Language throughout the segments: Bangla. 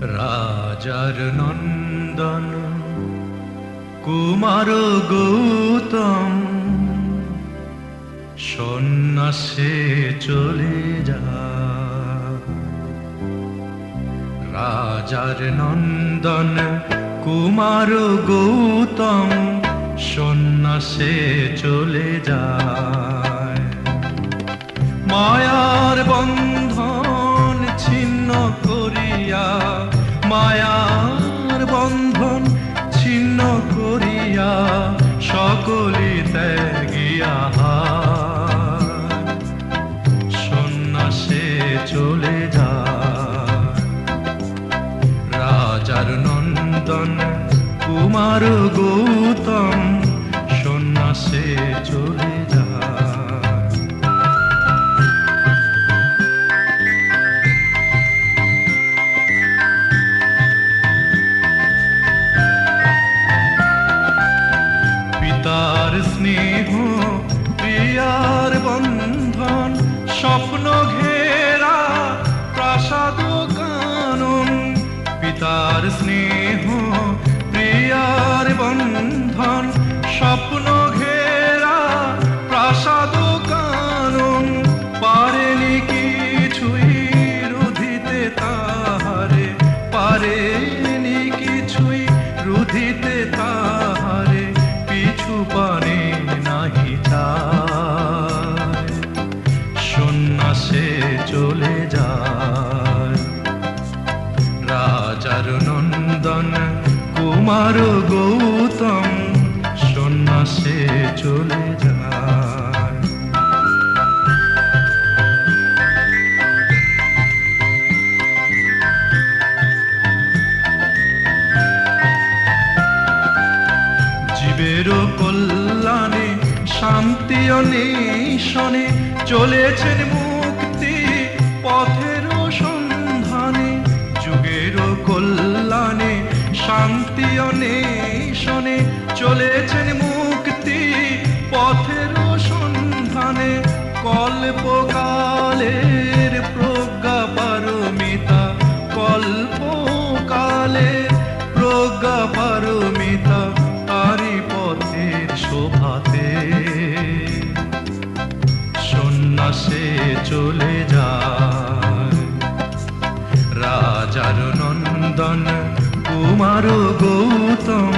রাজার নন্দন, কুমার গৌতম, সন্ন্যাসে চলে যা। রাজার নন্দন, কুমার গৌতম, সন্ন্যাসে চলে যায়। মায়ার বন্ধন কুমার গৌতম সন্ন্যাসে চলে পিতার স্নেহ প্রিয়ার বন্ধন স্বপ্ন ঘেরা প্রাসাদ কানন। পিতার স্নেহ বন্ধন স্বপ্ন ঘেরা, প্রাসাদ কানন, পারেনি কিছুই রুধিতে তাহারে, পারেনি কিছুই রুধিতে তাহারে, পিছু পানে নাহি সন্ন্যাসে চলে যায়। রাজার নন্দন, কুমার গৌতম শান্তি অনিশনে চলেছেন মুক্তি পথের সন্ধানে, যুগের কল্যাণে শান্তি অনিশনে চলেছেন মুক্তি পথের সন্ধানে কল্পকালের আসে চলে যায়। রাজার নন্দন কুমার গৌতম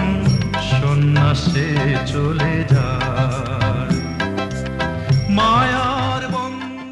সন্ন্যাসে চলে যায়। মায়া